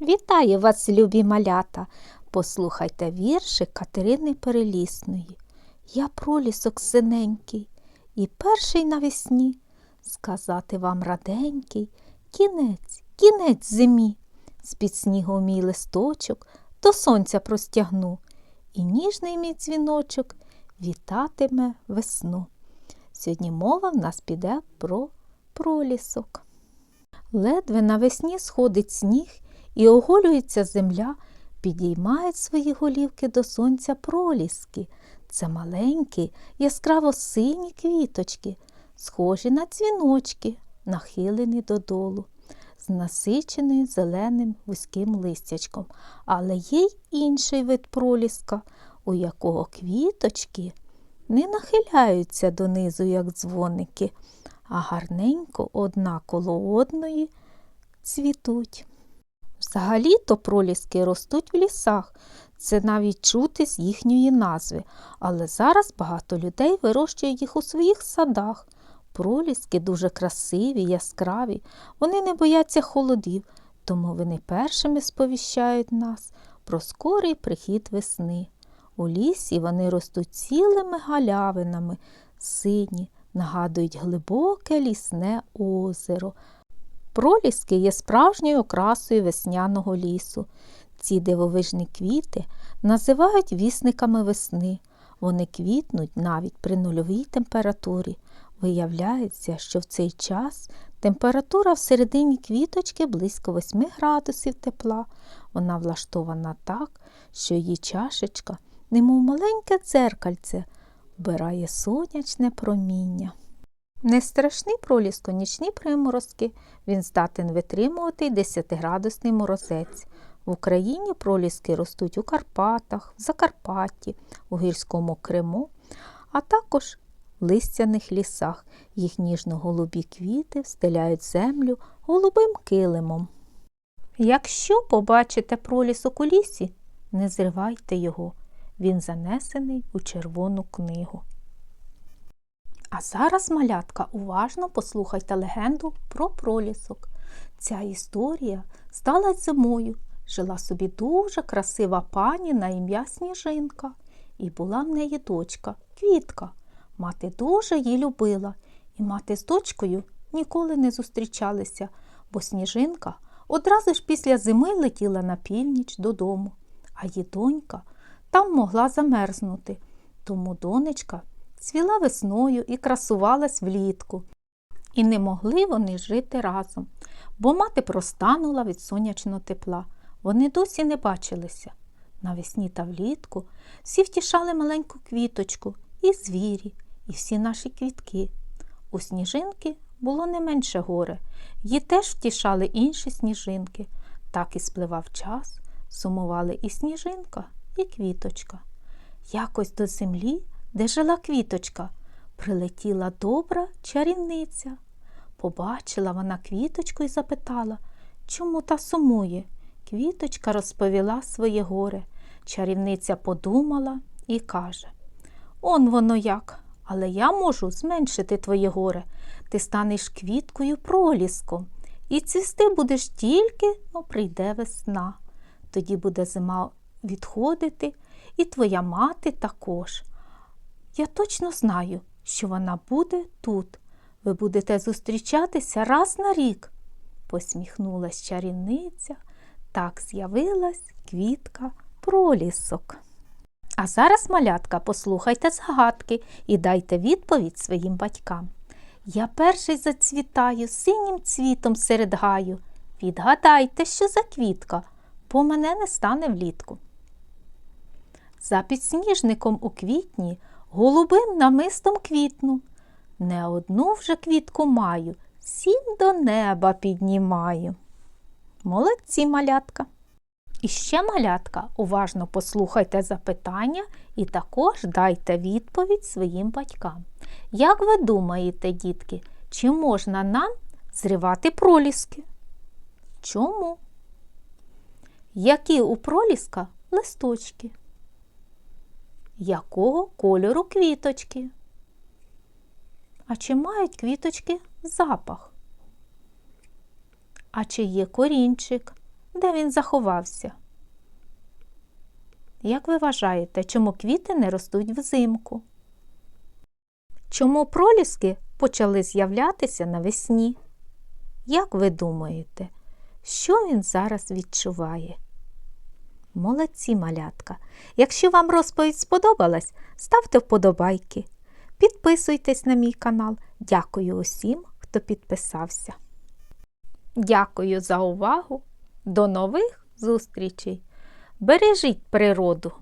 Вітаю вас, любі малята! Послухайте віршик Катерини Перелісної. Я пролісок синенький, і перший навесні сказати вам раденький кінець, кінець зимі. З-під снігу мій листочок до сонця простягну, і ніжний мій дзвіночок вітатиме весну. Сьогодні мова в нас піде про пролісок. Ледве навесні сходить сніг і оголюється земля, підіймають свої голівки до сонця проліски. Це маленькі, яскраво сині квіточки, схожі на дзвіночки, нахилені додолу, з насиченою зеленим вузьким листячком. Але є й інший вид проліска, у якого квіточки не нахиляються донизу, як дзвоники, а гарненько одна коло одної цвітуть. Взагалі-то проліски ростуть в лісах, це навіть чути з їхньої назви, але зараз багато людей вирощують їх у своїх садах. Проліски дуже красиві, яскраві, вони не бояться холодів, тому вони першими сповіщають нас про скорий прихід весни. У лісі вони ростуть цілими галявинами, сині, нагадують глибоке лісне озеро. Проліски є справжньою окрасою весняного лісу. Ці дивовижні квіти називають вісниками весни. Вони квітнуть навіть при нульовій температурі. Виявляється, що в цей час температура всередині квіточки близько 8 градусів тепла. Вона влаштована так, що її чашечка, немов маленьке дзеркальце, вбирає сонячне проміння. Не страшний проліску нічні приморозки, він здатен витримувати й 10-градусний морозець. В Україні проліски ростуть у Карпатах, в Закарпатті, у гірському Криму, а також в листяних лісах. Їх ніжно-голубі квіти встеляють землю голубим килимом. Якщо побачите пролісок у лісі, не зривайте його, він занесений у червону книгу. А зараз, малятка, уважно послухайте легенду про пролісок. Ця історія стала зимою. Жила собі дуже красива пані на ім'я Сніжинка, і була в неї дочка, квітка. Мати дуже її любила, і мати з дочкою ніколи не зустрічалися, бо сніжинка одразу ж після зими летіла на північ додому, а її донька там могла замерзнути. Тому донечка цвіла весною і красувалась влітку. І не могли вони жити разом, бо мати простанула від сонячного тепла. Вони досі не бачилися. Навесні та влітку всі втішали маленьку квіточку, і звірі, і всі наші квітки. У сніжинки було не менше горе, її теж втішали інші сніжинки. Так і спливав час, сумували і сніжинка, і квіточка. Якось до землі, де жила квіточка, прилетіла добра чарівниця. Побачила вона квіточку і запитала, чому та сумує. Квіточка розповіла своє горе. Чарівниця подумала і каже Он воно як, але я можу зменшити твоє горе. Ти станеш квіткою проліском, і цвісти будеш тільки, ну, прийде весна. Тоді буде зима відходити, і твоя мати також. Я точно знаю, що вона буде тут. Ви будете зустрічатися раз на рік. Посміхнулась чарівниця. Так з'явилась квітка пролісок. А зараз, малятка, послухайте згадки і дайте відповідь своїм батькам. Я перший зацвітаю синім цвітом серед гаю. Відгадайте, що за квітка, бо мене не стане влітку. За підсніжником у квітні голубим намистом квітну. Не одну вже квітку маю, сім до неба піднімаю. Молодці малятка. І ще малятка, уважно послухайте запитання і також дайте відповідь своїм батькам. Як ви думаєте, дітки, чи можна нам зривати проліски? Чому? Які у проліска листочки? Якого кольору квіточки? А чи мають квіточки запах? А чи є корінчик? Де він заховався? Як ви вважаєте, чому квіти не ростуть взимку? Чому проліски почали з'являтися навесні? Як ви думаєте, що він зараз відчуває? Молодці малятка! Якщо вам розповідь сподобалась, ставте вподобайки. Підписуйтесь на мій канал. Дякую усім, хто підписався. Дякую за увагу. До нових зустрічей. Бережіть природу.